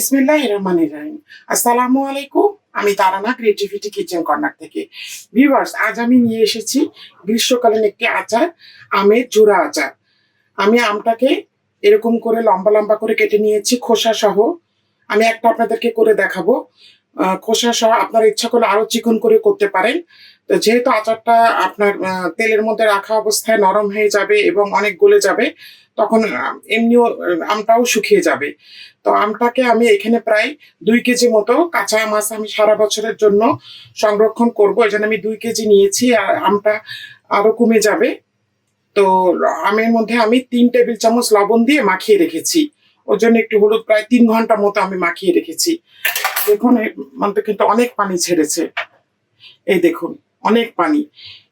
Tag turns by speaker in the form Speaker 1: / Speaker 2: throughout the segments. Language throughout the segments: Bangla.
Speaker 1: বিসমিল্লাহ রহমান রাহিম। আসসালামু আলাইকুম, আমি তারানা ক্রিয়েটিভিটি কিচেন কর্নার থেকে। ভিউয়ার্স আজ আমি নিয়ে এসেছি গ্রীষ্মকালীন একটি আচার, আমের জোড়া আচার। আমি আমটাকে এরকম করে লম্বা লম্বা করে কেটে নিয়েছি, খোসা সহ। আমি একটা আপনাদেরকে করে দেখাবো। খোসা সহ আপনার ইচ্ছা করলে আরও চিকন করে করতে পারেন। তো যেহেতু আচারটা আপনার তেলের মধ্যে রাখা অবস্থায় নরম হয়ে যাবে এবং অনেক গলে যাবে তখন এমনিও আমটাও শুকিয়ে যাবে। তো আমটাকে আমি এখানে প্রায় দুই কেজি মতো কাঁচা মাছ আমি সারা বছরের জন্য সংরক্ষণ করব। এই জন্য আমি দুই কেজি নিয়েছি আর আমটা আরও কমে যাবে। তো আমের মধ্যে আমি তিন টেবিল চামচ লবণ দিয়ে মাখিয়ে রেখেছি। ওর জন্য একটু হলুদ, প্রায় তিন ঘণ্টা মতো আমি মাখিয়ে রেখেছি। দেখুন মধ্যে কিন্তু অনেক পানি ছেড়েছে। এই দেখুন, অনেক পানি।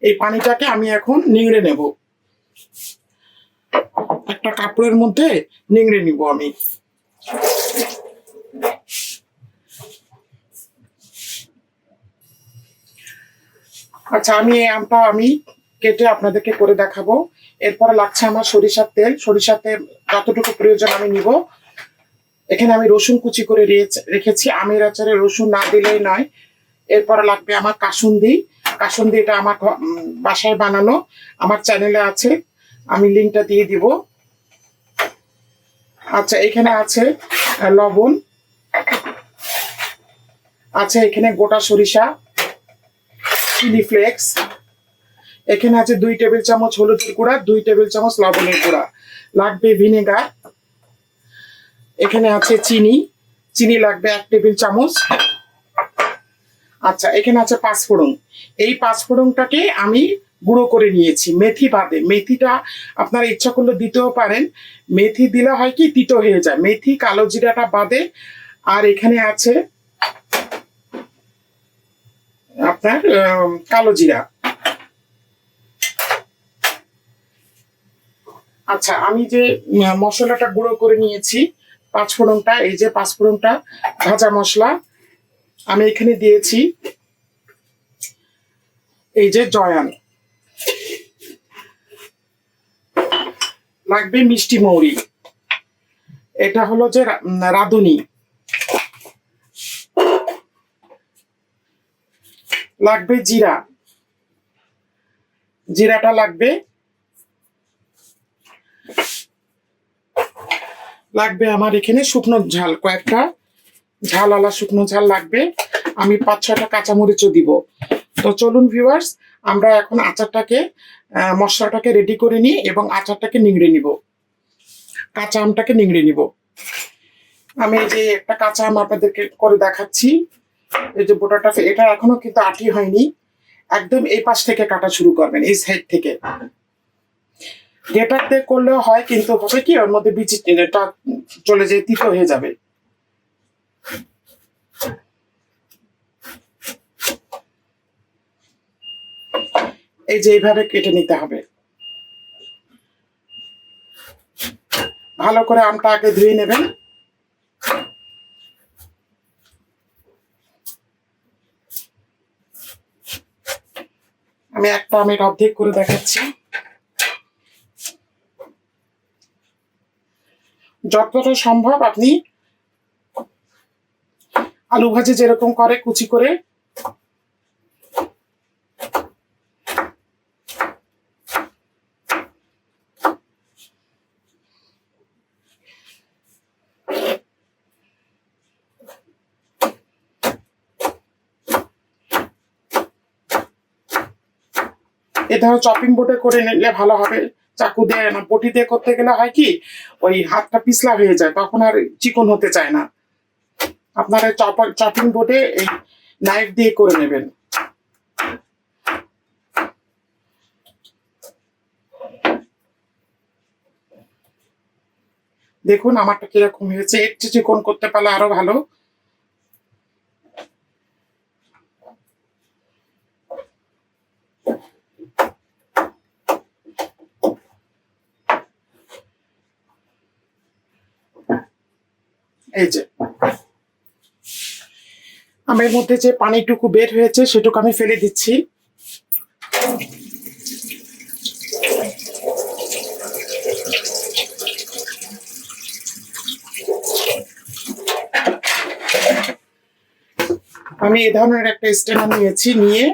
Speaker 1: এই পানিটাকে আমি এখন নিংড়ে নেব। একটা কাপড়ের মধ্যে নিংড়ে নিব আমি। আচ্ছা আমি এই আমটা আমি কেটে আপনাদেরকে করে দেখাবো। এরপরে লাগছে আমার সরিষার তেল। সরিষার তেল যতটুকু প্রয়োজন আমি নিব। এখানে আমি রসুন কুচি করে রেখেছি- আমের আচারে রসুন না দিলেই নয়। এরপরে লাগবে আমার কাসুন্দি। কাসুন্দি এটা আমার বাসায় বানানো। আমার চ্যানেলে আছে। আমি লিঙ্কটা দিয়ে দিব। আচ্ছা এখানে আছে লবণ। আছে এখানে গোটা সরিষা, চিলি ফ্লেক্স। এখানে আছে দুই টেবিল চামচ হলুদের গুঁড়া, দুই টেবিল চামচ লবণের গুঁড়া। লাগবে ভিনেগার। এখানে আছে চিনি। চিনি লাগবে এক টেবিল চামচ। আচ্ছা এখানে আছে পাঁচফোড়ন। এই পাঁচফোড়নটাকে আমি গুঁড়ো করে নিয়েছি। মেথি বাদে। মেথিটা আপনারা ইচ্ছা করলে দিতেও পারেন। মেথি দিলে হয় কি? তিতো হয়ে যায়। মেথি কালো জিরাটা বাদে আর এখানে আছে আপনার কালো জিরা। আচ্ছা আমি যে মশলাটা গুঁড়ো করে নিয়েছি, পাঁচফোড়নটা, এই যে পাঁচফোড়নটা ভাজা মশলা, আমি এখানে দিয়েছি। এই যে জয়ান। লাগবে মিষ্টি মৌরি। এটা হলো যে রাঁধুনি। লাগবে জিরা। জিরাটা লাগবে। লাগবে আমার এখানে শুকনো ঝাল, কয়েকটা ঝাল আলা শুকনো ঝাল লাগবে। আমি পাঁচ ছটা কাঁচামরিচও দিব। তো চলুন ভিউয়ার্স আমরা এখন আচারটাকে মশলাটাকে রেডি করে নিই এবং আচারটাকে নিংড়ে নিব। কাঁচা আমটাকে নিংড়ে নিব। আমি এই যে একটা কাঁচা আম আপনাদেরকে করে দেখাচ্ছি। এই যে বোটাটা, এটা এখনও কিন্তু আটি হয়নি। একদম এই পাশ থেকে কাটা শুরু করবেন, এই সাইড থেকে। গেটার দিয়ে করলেও হয়, কিন্তু হবে কি, ওর মধ্যে বিচি চলে যায় তিতো হয়ে যাবে। এই যে এইভাবে কেটে নিতে হবে। ভালো করে আমটা আগে ধুয়ে নেবেন। আমি একটা আমের অর্ধেক করে দেখাচ্ছি। যতটা সম্ভব আপনি আলু ভাজি যেরকম করে কুচি করে এ ধরো চপিং বোর্ডে করে নিলে ভালো হবে। চাকু দিয়ে না, বটি দিয়ে করতে গেলে হয় কি, ওই হাতটা পিছলা হয়ে যায়, তখন আর চিকন হতে চায় না। আপনারা চপিং বোর্ডে এই নাইফ দিয়ে করে নেবেন। দেখুন, আমারটা কীরকম হয়েছে। একটু চিকন করতে পারলে আরও ভালো। এই যে। আমের মধ্যে যে পানিটুকু বের হয়েছে, সেটুকু আমি ফেলে দিচ্ছি। আমি এ ধরনের একটা স্টেনার নিয়েছি, নিয়ে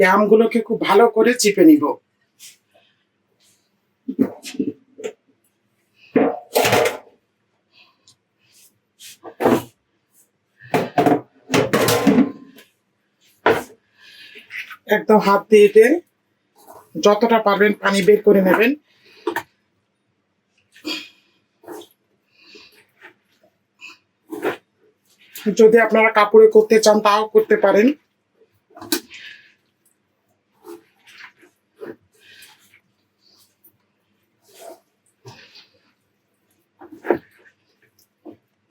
Speaker 1: এই আমগুলোকে খুব ভালো করে চিপে নিব। একদম হাত দিয়ে যতটা পারবেন পানি বের করে নেবেন। যদি আপনারা কাপড়ে করতে চান, তাও করতে পারেন।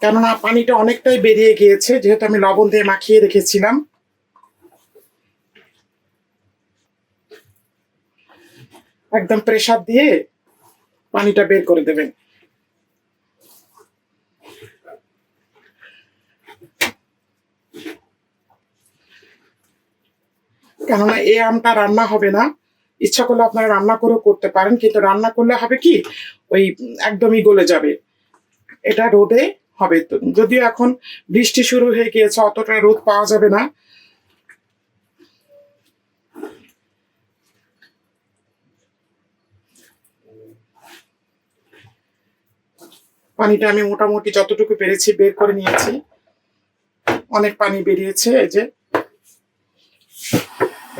Speaker 1: কেননা পানিটা অনেকটাই বেরিয়ে গিয়েছে, যেহেতু আমি লবণ দিয়ে মাখিয়ে রেখেছিলাম। একদম প্রেসার দিয়ে পানিটা বের করে দেবেন। কেননা এই আমটা রান্না হবে না। ইচ্ছা করলে আপনারা রান্না করেও করতে পারেন, কিন্তু রান্না করলে হবে কি? ওই একদমই গলে যাবে। এটা রোদে হবে। যদিও এখন বৃষ্টি শুরু হয়ে গিয়েছে, অতটা রোদ পাওয়া যাবে না। পানিটা আমি মোটামুটি যতটুকু পেরেছি বের করে নিয়েছি। অনেক পানি বেরিয়েছে, এই যে।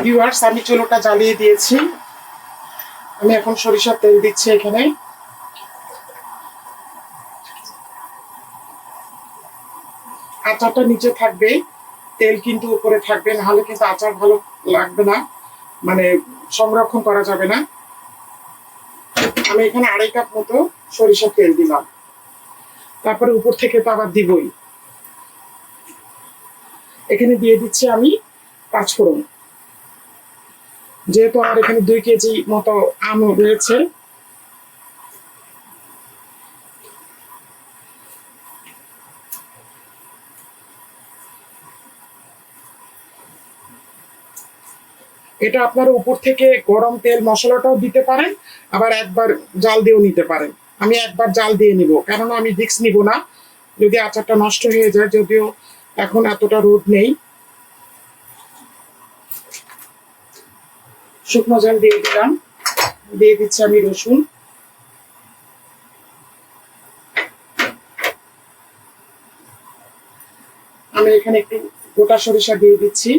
Speaker 1: ভিউয়ার্স আমি চুলোটা জ্বালিয়ে দিয়েছি। আমি এখন সরিষার তেল দিচ্ছি এখানে। আচারটা নিচে থাকবে, তেল কিন্তু উপরে থাকবে, নাহলে কিন্তু আচার ভালো লাগবে না। মানে সংরক্ষণ করা যাবে না। আমি এখানে আড়াই কাপ মতো সরিষার তেল দিলাম। তারপরে উপর থেকে তো আবার দিবই। এখানে দিয়ে দিচ্ছি আমি পাঁচফোড়ন যেহেতু আমার এখানে দুই কেজি মতো আম রয়েছে। এটা আপনার উপর থেকে গরম তেল মশলাটাও দিতে পারেন, আবার একবার জাল দিয়েও নিতে পারেন। আমি একবার জাল দিয়ে নিব। কেননা আমি রিক্স নিব না। যদি আচারটা নষ্ট হয়ে যায়, যদিও এখন এতটা রোদ নেই। শুকনো জল দিয়ে দিলাম। দিয়ে দিচ্ছি আমি রসুন। আমি এখানে একটু গোটা সরিষা দিয়ে দিচ্ছি।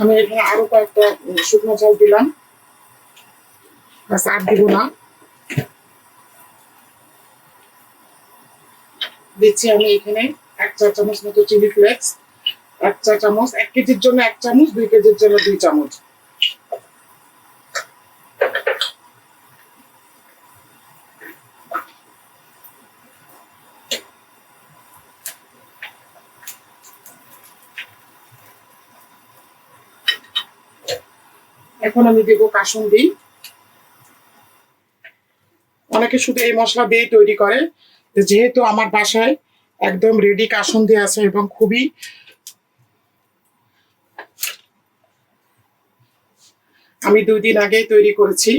Speaker 1: আমি এখানে আরও কয়েকটা শুকনো চাল দিলাম। আর দিব না। দিচ্ছি আমি এখানে এক চা চামচ মতো চিলি ফ্লেক্স, এক চা চামচ, এক কেজির জন্য এক চামচ, দুই কেজির জন্য দুই চামচ। এখন আমি দেবো কাসুন্দি। অনেকে শুধু এই মশলা দিয়ে তৈরি করে যেহেতু আমার বাসায় একদম রেডি কাসুন্দি আছে এবং খুবই আমি দুই দিন আগেই তৈরি করেছি।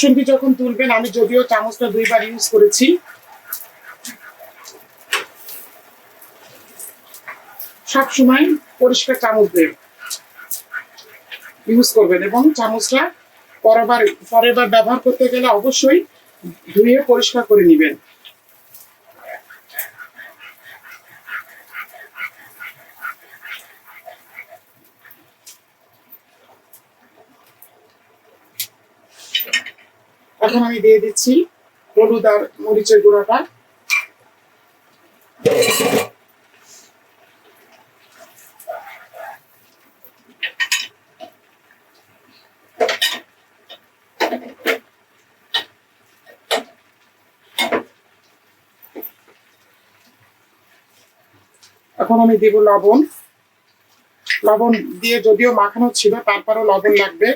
Speaker 1: কাসুন্দি যখন তুলবেন, আমি যদিও চামচটা দুইবার ইউজ করেছি। সবসময় পরিষ্কার চামচ দেব ইউজ করবেন এবং চামচটা পরের বার ব্যবহার করতে গেলে অবশ্যই ধুয়ে পরিষ্কার করে নেবেন। এখন আমি দিয়ে দিচ্ছি হলুদ আর মরিচের গুঁড়াটা। এখন আমি দিব লবণ। লবণ দিয়ে যদিও মাখানো ছিল, তারপরেও লবণ লাগবে।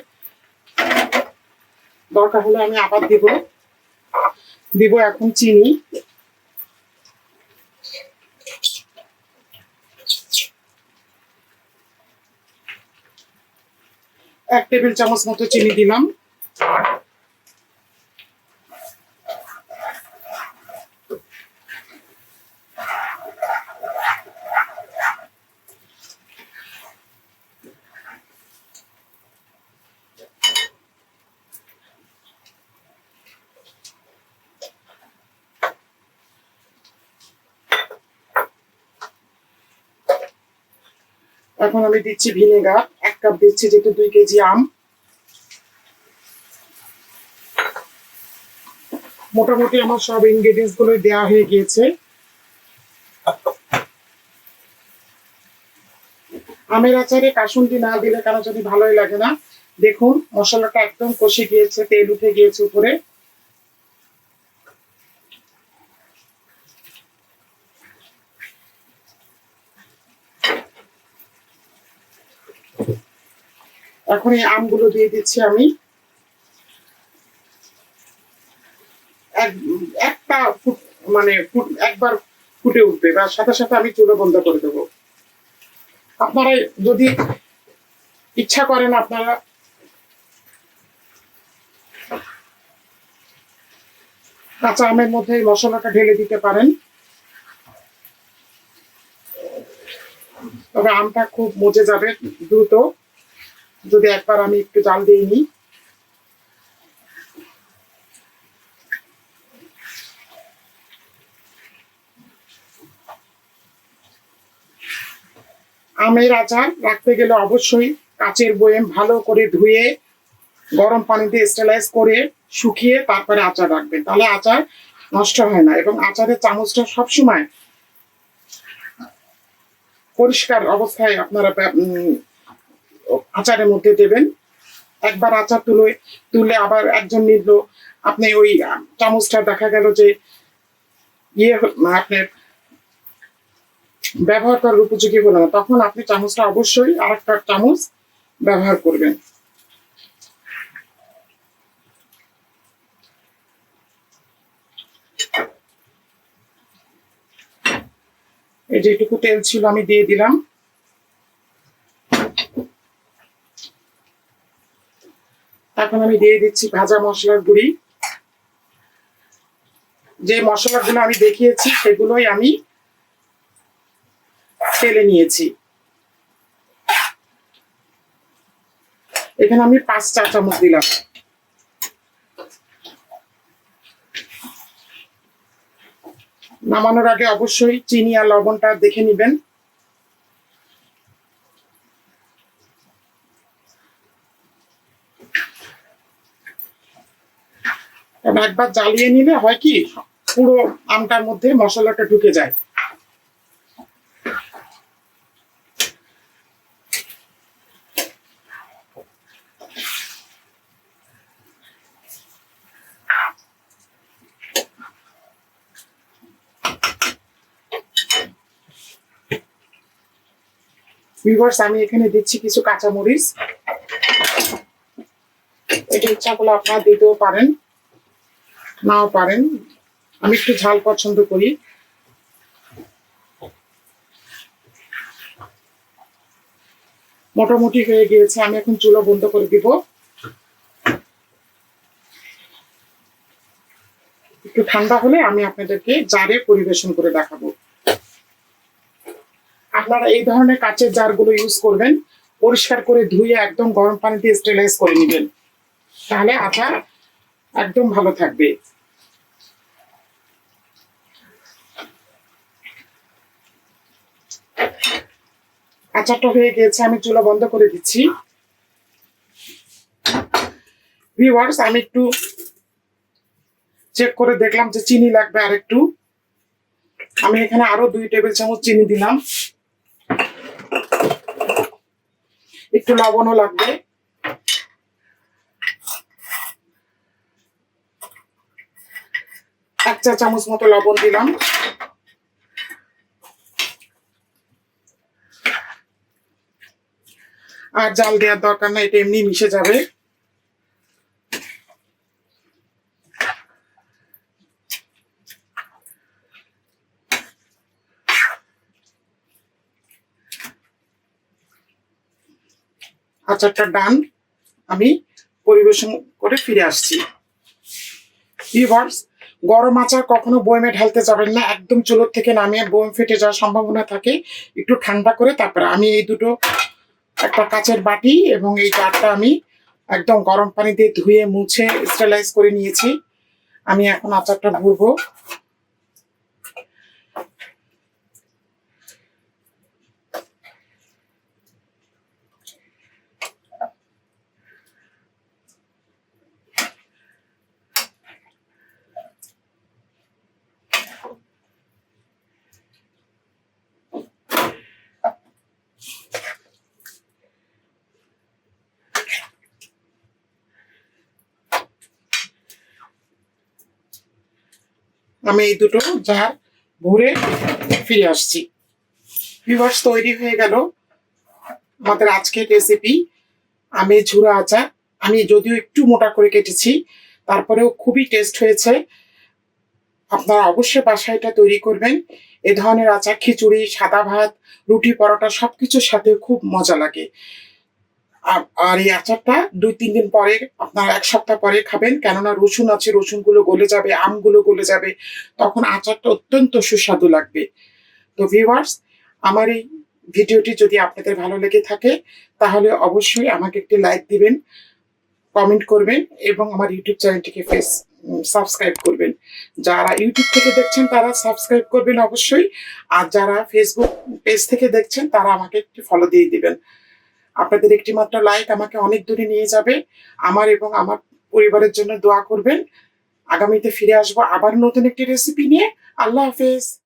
Speaker 1: দরকার হলে আমি আবার দিব। দিব এখন চিনি। এক টেবিল চামচ মতো চিনি দিলাম। এখন আমি দিচ্ছি ভিনেগার, এক কাপ দিচ্ছি যেহেতু দুই কেজি আম। মোটামুটি আমার সব ইনগ্রেডিয়েন্টসগুলো দেওয়া হয়ে গিয়েছে। আমের আচারে কাসুন্দি না দিলে কেন যদি ভালোই লাগে না। দেখুন, মশলাটা একদম কষে গিয়েছে, তেল উঠে গিয়েছে উপরে। এখন এই আমগুলো দিয়ে দিচ্ছি আমি। এক- একটা ফুট মানে ফুট, একবার ফুটে উঠবে বা সাথে সাথে আমি চুলো বন্ধ করে দেবো। আপনারা যদি ইচ্ছা করেন আপনারা কাঁচা আমের মধ্যে মশলাটা ঢেলে দিতে পারেন। তবে আমটা খুব মজে যাবে দ্রুত। যদি একবার আমি একটু জাল দিয়ে নিই। আমের আচার রাখতে গেলে অবশ্যই কাচের বয়েম ভালো করে ধুয়ে, গরম পানিতে স্টেলাইজ করে শুকিয়ে তারপরে আচার রাখবেন। তাহলে আচার নষ্ট হয় না এবং আচারের চামচটা সবসময় পরিষ্কার অবস্থায় আপনারা আচারের মধ্যে দেবেন। একবার আচার তুলে তুলে আবার একজন নিল। আপনি ওই চামচটা দেখা গেল যে ইয়ে আপনার ব্যবহার করার উপযোগী হলো না। তখন আপনি চামচটা অবশ্যই আর একটা চামচ ব্যবহার করবেন। যেটুকু তেল ছিল আমি দিয়ে দিলাম। এখন আমি দিয়ে দিচ্ছি ভাজা মশলার গুঁড়ি। যে মশলাগুলো আমি দেখিয়েছি, সেগুলোই আমি ফেলে নিয়েছি। এখানে আমি পাঁচ চা চামচ দিলাম। নামানোর আগে অবশ্যই চিনি আর লবণটা দেখে নিবেন। কারণ একবার জ্বালিয়ে নিলে হয় কি, পুরো আমটার মধ্যে মশলাটা ঢুকে যায়। আমি এখানে দিচ্ছি কিছু কাঁচামরিচ। এটা ইচ্ছা করলে আপনারা দিতেও পারেন। নাও পারেন। আমি একটু ঝাল পছন্দ করি। মোটামুটি হয়ে গিয়েছে, আমি এখন চুলো বন্ধ করে দিব। একটু ঠান্ডা হলে আমি আপনাদেরকে জারে পরিবেশন করে দেখাবো। আপনারা এই ধরনের কাচের জারগুলো ইউজ করবেন, পরিষ্কার করে ধুয়ে একদম গরম পানি দিয়ে স্টেলাইজ করে নেবেন। তাহলে আচার একদম ভালো থাকবে। আচারটা হয়ে গিয়েছে, আমি চুলা বন্ধ করে দিচ্ছি। ভিউয়ার্স আমি একটু চেক করে দেখলাম যে চিনি লাগবে আর একটু আমি এখানে আরও দুই টেবিল চামচ চিনি দিলাম। একটু লবণও লাগবে। এক চা চামচ মতো লবণ দিলাম। আর জাল দেওয়ার দরকার না এটা এমনি মিশে যাবে। আচারটা ডান, আমি পরিবেশন করে ফিরে আসছি। গরম আচার কখনো বয়মে ঢালতে যাবেন না, একদম চুলোর থেকে নামিয়ে বয়ম ফেটে যাওয়ার সম্ভাবনা থাকে, একটু ঠান্ডা করে তারপরে আমি এই দুটো একটা কাচের বাটি এবং এই জারটা আমি একদম গরম পানিতে ধুয়ে মুছে স্টেলাইজ করে নিয়েছি। আমি এখন আচারটা ভরবো। আমি এই দুটো জার ঘুরে ফিরে আসছি। ভিভার্স তৈরি হয়ে গেল আমাদের আজকের রেসিপি আমি ঝুরা আচার, আমি যদিও একটু মোটা করে কেটেছি, তারপরেও খুবই টেস্ট হয়েছে। আপনারা অবশ্যই বাসায় এটা তৈরি করবেন। এ ধরনের আচার, খিচুড়ি, সাদা ভাত, রুটি, পরোটা সবকিছুর সাথে খুব মজা লাগে। আর এই আচারটা দুই, তিন দিন পরে আপনার এক সপ্তাহ পরে খাবেন। কেননা রসুন আছে, রসুনগুলো গলে যাবে, আমগুলো গলে যাবে। তখন আচারটা অত্যন্ত সুস্বাদু লাগবে। তো ভিউয়ার্স আমার এই ভিডিওটি যদি আপনাদের ভালো লেগে থাকে, তাহলে অবশ্যই আমাকে একটি লাইক দিবেন কমেন্ট করবেন এবং আমার ইউটিউব চ্যানেলটিকে ফেস সাবস্ক্রাইব করবেন। যারা ইউটিউব থেকে দেখছেন, তারা সাবস্ক্রাইব করবেন অবশ্যই। আর যারা ফেসবুক পেজ থেকে দেখছেন, তারা আমাকে একটি ফলো দিয়ে দিবেন। আপনাদের একটি মাত্র লাইক আমাকে অনেক দূরে নিয়ে যাবে। আমার এবং আমার পরিবারের জন্য দোয়া করবেন। আগামীতে ফিরে আসব আবার নতুন একটি রেসিপি নিয়ে। আল্লাহ হাফেজ।